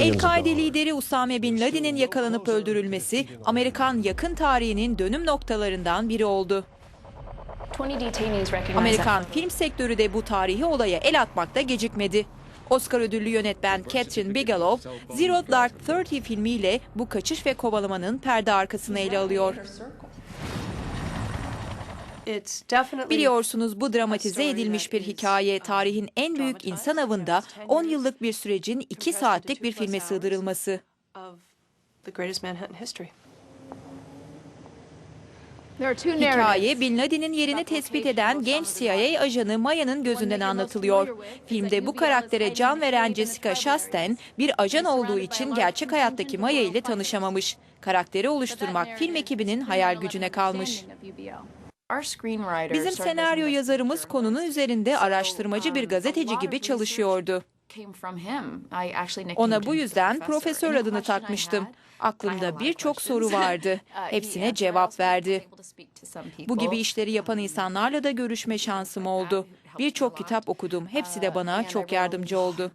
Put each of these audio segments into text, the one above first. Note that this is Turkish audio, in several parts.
El-Kaide lideri Usame Bin Laden'in yakalanıp öldürülmesi Amerikan yakın tarihinin dönüm noktalarından biri oldu. 20 detainees recognized Amerikan film sektörü de bu tarihi olaya el atmakta gecikmedi. Oscar ödüllü yönetmen Catherine Bigelow, Zero Dark Thirty filmiyle bu kaçış ve kovalamanın perde arkasını ele alıyor. Biliyorsunuz bu dramatize edilmiş bir hikaye tarihin en büyük insan avında 10 yıllık bir sürecin 2 saatlik bir filme sığdırılması. Hikaye. Bin Laden'in yerini tespit eden genç CIA ajanı Maya'nın gözünden anlatılıyor. Filmde bu karaktere can veren Jessica Chastain bir ajan olduğu için gerçek hayattaki Maya ile tanışamamış. Karakteri oluşturmak film ekibinin hayal gücüne kalmış. Our screenwriter Bizim started senaryo yazarımız konunun üzerinde araştırmacı bir gazeteci gibi çalışıyordu. Came from him. I actually nicknamed Ona bu yüzden profesör adını takmıştım. Aklımda birçok soru vardı. Uh, he Hepsine cevap verdi. Bu gibi işleri yapan insanlarla da görüşme şansım oldu. Birçok kitap okudum. Hepsi de bana çok yardımcı oldu.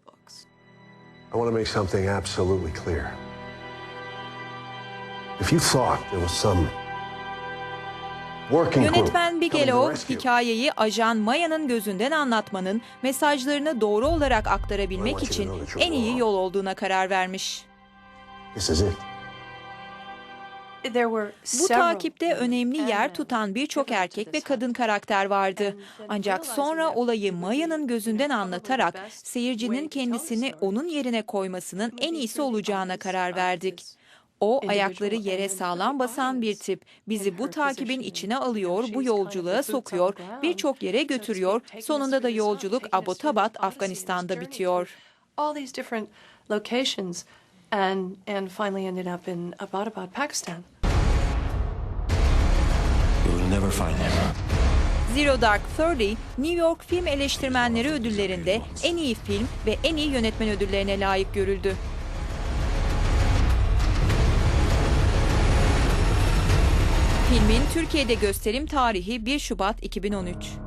I want to make something absolutely clear. If you thought there was some Yönetmen Bigelow hikayeyi ajan Maya'nın gözünden anlatmanın mesajlarını doğru olarak aktarabilmek için en iyi yol olduğuna karar vermiş. Bu takipte önemli yer tutan birçok erkek ve kadın karakter vardı. Ancak sonra olayı Maya'nın gözünden anlatarak seyircinin kendisini onun yerine koymasının en iyisi olacağına karar verdik. O ayakları yere sağlam basan bir tip. Bizi bu takibin içine alıyor, bu yolculuğa sokuyor, birçok yere götürüyor. Sonunda da yolculuk Abbottabad, Afganistan'da bitiyor. all these different locations and and finally ended up in Abbottabad, Pakistan. You will never find him. Zero Dark Thirty, New York Film Eleştirmenleri Ödülleri'nde en iyi film ve en iyi yönetmen ödüllerine layık görüldü. Filmin Türkiye'de gösterim tarihi 1 Şubat 2013.